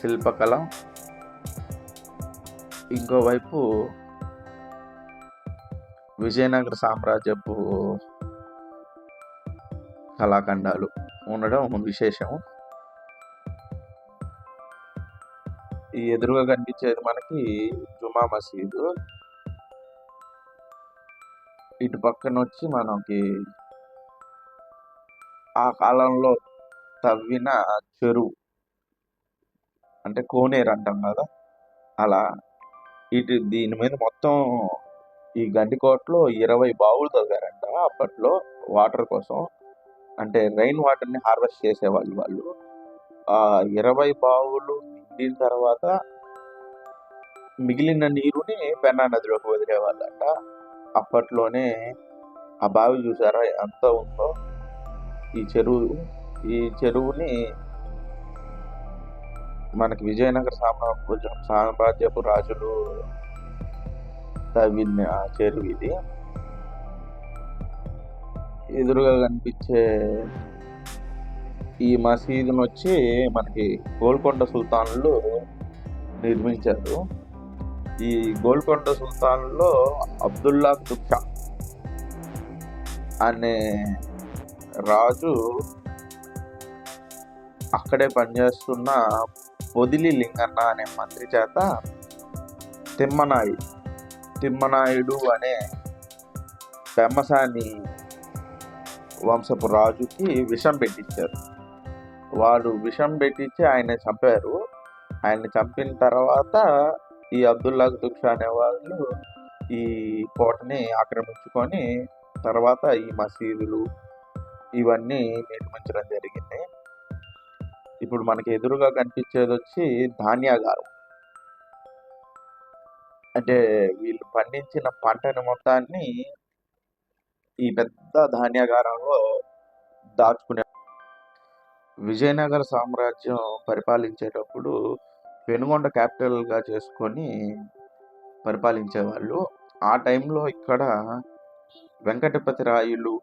శిల్పకళ. ఇంకోవైపు విజయనగర సామ్రాజ్యపు కళాఖండాలు ఉండడం విశేషం ఈ ఎదురుగా కనిపించేది మనకి జుమా మసీదు. ఇటు పక్కన వచ్చి మనకి ఆ కాలంలో తవ్విన చెరువు. అంటే కోనేరు అంటాం కదా? అలా. ఇటు దీని మీద మొత్తం ఈ గండికోటలో ఇరవై బావులు తవ్వారంట అప్పట్లో వాటర్ కోసం. అంటే రైన్ వాటర్ని హార్వెస్ట్ చేసేవాళ్ళు వాళ్ళు. ఆ ఇరవై బావులు నిండిన తర్వాత మిగిలిన నీరుని పెన్నా నదిలోకి వదిలేవాళ్ళంట. అప్పట్లోనే ఆ బావి చూసారా ఎంత ఉందో? ఈ చెరువు ఈ చెరువుని మనకి విజయనగర సామ్రాజ్యం సామ్రాజ్యపు రాజులు తవ్విన ఆ చెరువు ఇది. ఎదురుగా కనిపించే ఈ మసీదును వచ్చి మనకి గోల్కొండ సుల్తాన్లు నిర్మించారు. ఈ గోల్కొండ సుల్తాన్లో అబ్దుల్లా దుక్షా అనే రాజు అక్కడే పనిచేస్తున్న పొదిలి లింగన్న అనే మంత్రి చేత తిమ్మనాయుడు తిమ్మనాయుడు అనే పెమ్మసాని వంశపు రాజుకి విషం పెట్టించారు వాడు విషం పెట్టించి ఆయన చంపారు. ఆయన చంపిన తర్వాత ఈ అబ్దుల్లా దుక్షా అనే వాళ్ళు ఈ కోటని ఆక్రమించుకొని తర్వాత ఈ మసీదులు ఇవన్నీ నిర్మించడం జరిగింది. ఇప్పుడు మనకి ఎదురుగా కనిపించేది వచ్చి ధాన్యాగారం అంటే వీళ్ళు పండించిన పంటని మొత్తాన్ని ఈ పెద్ద ధాన్యాగారంలో దాచుకునే విజయనగర సామ్రాజ్యం పరిపాలించేటప్పుడు పెనుగొండ క్యాపిటల్గా చేసుకొని పరిపాలించేవాళ్ళు. ఆ టైంలో ఇక్కడ వెంకటపతి రాయులు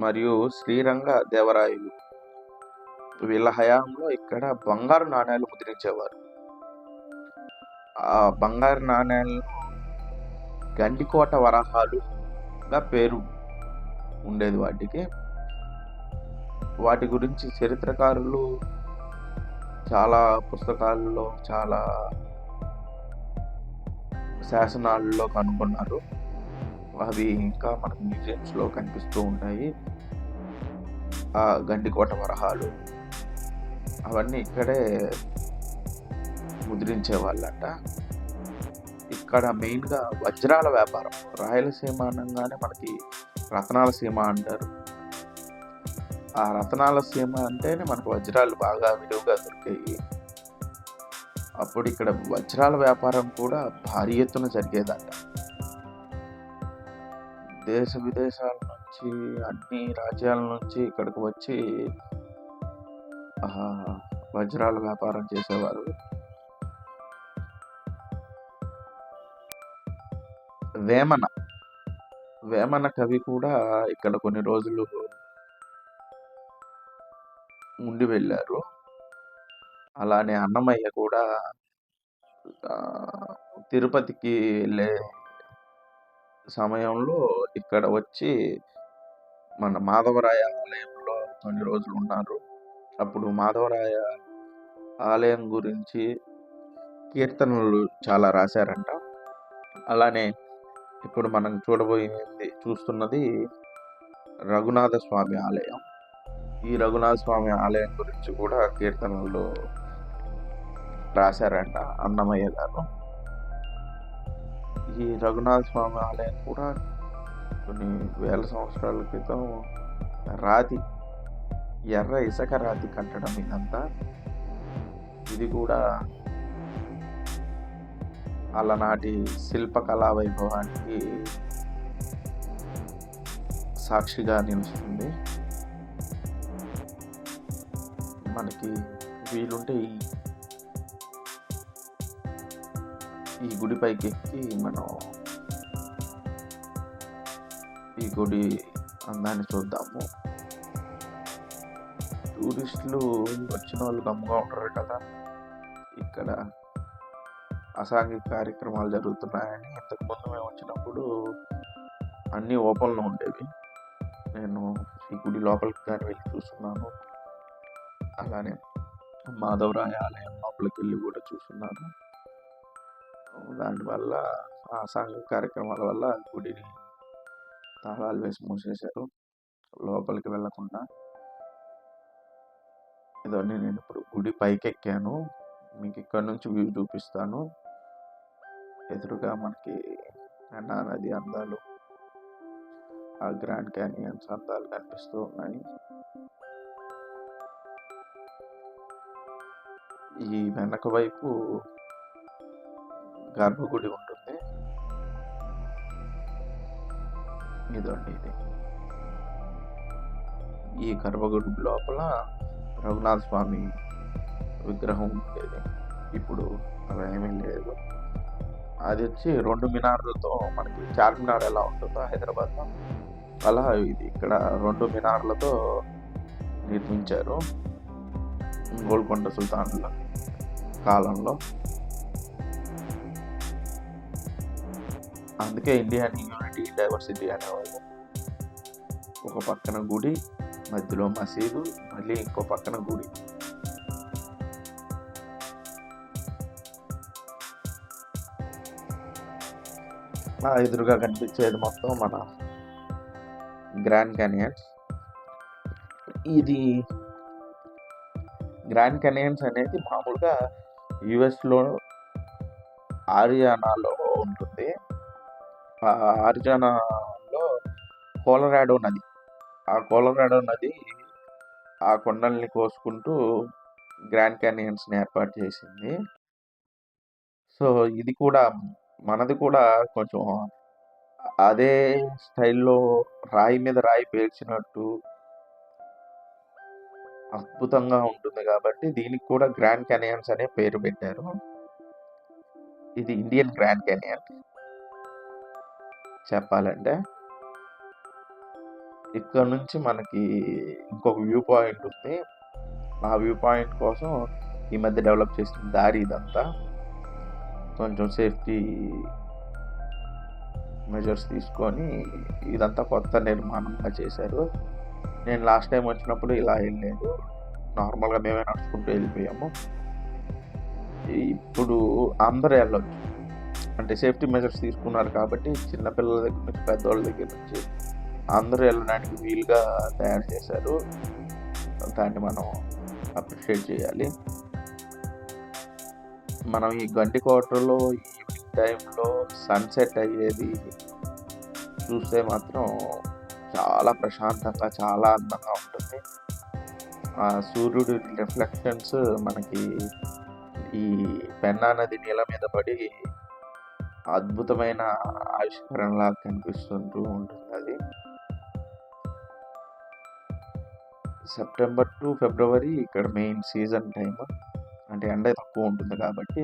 మరియు శ్రీరంగ దేవరాయలు వీళ్ళ హయాంలో ఇక్కడ బంగారు నాణ్యాలు ముద్రించేవారు. ఆ బంగారు నాణ్యాలు గండికోట వరహాలుగా పేరు ఉండేది వాటికి. వాటి గురించి చరిత్రకారులు చాలా పుస్తకాల్లో చాలా శాసనాల్లో కనుగొన్నారు. అవి ఇంకా మనకు మ్యూజియంస్లో కనిపిస్తూ ఉంటాయి. ఆ గండికోట వరహాలు. అవన్నీ ఇక్కడే ముద్రించే వాళ్ళంట ఇక్కడ మెయిన్గా వజ్రాల వ్యాపారం. రాయలసీమ అనగానే మనకి రతనాల సీమ అంటారు. ఆ రతనాల సీమ అంటేనే మనకు వజ్రాలు బాగా విలువగా దొరికాయి. అప్పుడు ఇక్కడ వజ్రాల వ్యాపారం కూడా భారీ ఎత్తున జరిగేదంట. దేశ విదేశాల నుంచి అన్ని రాజ్యాల నుంచి ఇక్కడికి వచ్చి వజ్రాల వ్యాపారం చేసేవారు. వేమన. వేమన కవి కూడా ఇక్కడ కొన్ని రోజులు ఉండి వెళ్ళారు. అలానే అన్నమయ్య కూడా తిరుపతికి వెళ్ళే సమయంలో ఇక్కడ వచ్చి మన మాధవరాయ ఆలయంలో కొన్ని రోజులు ఉన్నారు. అప్పుడు మాధవరాయ ఆలయం గురించి కీర్తనలు చాలా రాశారంట. అలానే ఇప్పుడు మనం చూడబోయేది చూస్తున్నది రఘునాథ స్వామి ఆలయం. ఈ రఘునాథ స్వామి ఆలయం గురించి కూడా కీర్తనలు రాశారంట అన్నమయ్య గారు. ఈ రఘునాథ స్వామి ఆలయం కూడా కొన్ని వేల సంవత్సరాల క్రితం రాతి ఎర్ర ఇసుక రాతి కట్టడం ఇదంతా. ఇది కూడా అలనాటి శిల్పకళా వైభవానికి సాక్షిగా నిలుస్తుంది. మనకి వీలుంటే ఈ ఈ గుడిపైకి ఎక్కి మనం ఈ గుడి అందాన్ని చూద్దాము. టూరిస్టులు వచ్చిన వాళ్ళు గమ్ముగా ఉంటారు కదా. ఇక్కడ అసాంఘిక కార్యక్రమాలు జరుగుతున్నాయని ఇంతకుముందు మేము వచ్చినప్పుడు అన్నీ ఓపెన్లో ఉండేవి. నేను ఈ గుడి లోపలికి కానీ వెళ్ళి చూస్తున్నాను. అలానే మాధవరాయ ఆలయం లోపలికి వెళ్ళి కూడా చూస్తున్నాను. దానివల్ల ఆ అసాంఘిక కార్యక్రమాల వల్ల గుడిని తాళాలు వేసి మూసేశారు. లోపలికి వెళ్ళకుండా ఇదన్నీ నేను ఇప్పుడు గుడి పైకి ఎక్కాను మీకు ఇక్కడ నుంచి వ్యూ చూపిస్తాను. ఎదురుగా మనకి పెన్నా నది అందాలు ఆ గ్రాండ్ క్యానియన్స్ అందాలు కనిపిస్తూ ఉన్నాయి. ఈ వెనక వైపు గర్భగుడి ఉంటుంది. ఇదండి ఇది. ఈ గర్భగుడి లోపల రఘునాథ స్వామి విగ్రహం ఉండేది. ఇప్పుడు అలా ఏమీ లేదు. అది వచ్చి రెండు మినార్లతో మనకి చార్మినార్ ఎలా ఉంటుందో హైదరాబాద్లో. అలా ఇది ఇక్కడ రెండు మినార్లతో నిర్మించారు. గోల్కొండ సుల్తాన్ల కాలంలో. అందుకే ఇండియా యూనిటీ డైవర్సిటీ అనేవాళ్ళు ఒక పక్కన గుడి మధ్యలో మసీదు మళ్ళీ ఇంకో పక్కన గుడి. ఆ ఎదురుగా కనిపించేది మొత్తం మన గ్రాండ్ కెనియన్స్. ఇది గ్రాండ్ కెనియన్స్ అనేది మామూలుగా యుఎస్లో ఆరియానాలో ఉంటుంది. ఆ ఆరిజానాలో కోలరాడో నది. ఆ కోలరాడో నది ఆ కొండల్ని కోసుకుంటూ గ్రాండ్ క్యానియన్స్ని ఏర్పాటు చేసింది. సో ఇది కూడా మనది కూడా కొంచెం అదే స్టైల్లో రాయి మీద రాయి పేర్చినట్టు అద్భుతంగా ఉంటుంది కాబట్టి దీనికి కూడా గ్రాండ్ కెనియన్స్ అనే పేరు పెట్టారు. ఇది ఇండియన్ గ్రాండ్ కెనియన్ చెప్పాలంటే ఇక్కడ నుంచి మనకి ఇంకొక వ్యూ పాయింట్ ఉంది. ఆ వ్యూ పాయింట్ కోసం ఈ మధ్య డెవలప్ చేసిన దారి ఇదంతా. కొంచెం సేఫ్టీ మెజర్స్ తీసుకొని ఇదంతా కొత్త నిర్మాణంగా చేశారు. నేను లాస్ట్ టైం వచ్చినప్పుడు ఇలా వెళ్ళలేదు. నార్మల్గా మేమే నడుచుకుంటూ వెళ్ళిపోయాము. ఇప్పుడు అందరూ వెళ్ళొచ్చు. అంటే సేఫ్టీ మెజర్స్ తీసుకున్నారు కాబట్టి చిన్నపిల్లల దగ్గర నుంచి పెద్దవాళ్ళ దగ్గర నుంచి అందరూ వెళ్ళడానికి వీలుగా తయారు చేశారు. దాన్ని మనం అప్రిషియేట్ చేయాలి. మనం ఈ గండికోటలో ఈవినింగ్ టైంలో సన్సెట్ అయ్యేది చూస్తే మాత్రం చాలా ప్రశాంతంగా చాలా అందంగా ఉంటుంది. ఆ సూర్యుడి రిఫ్లెక్షన్స్ మనకి ఈ పెన్నా నది నీళ్ళ మీద పడి అద్భుతమైన ఆవిష్కరణలా కనిపిస్తుంటూ ఉంటుంది. సెప్టెంబర్ టు ఫిబ్రవరి ఇక్కడ మెయిన్ సీజన్ టైం అంటే ఎండ తక్కువ ఉంటుంది కాబట్టి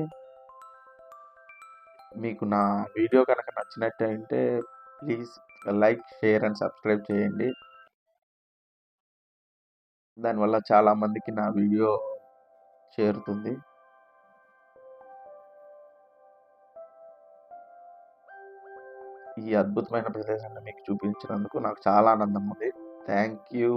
మీకు నా వీడియో కనుక నచ్చినట్టయితే please like share and subscribe చేయండి. దానివల్ల చాలామందికి నా వీడియో చేరుతుంది. ఈ అద్భుతమైన ప్రదేశాన్ని మీకు చూపించినందుకు నాకు చాలా ఆనందం ఉంది. Thank you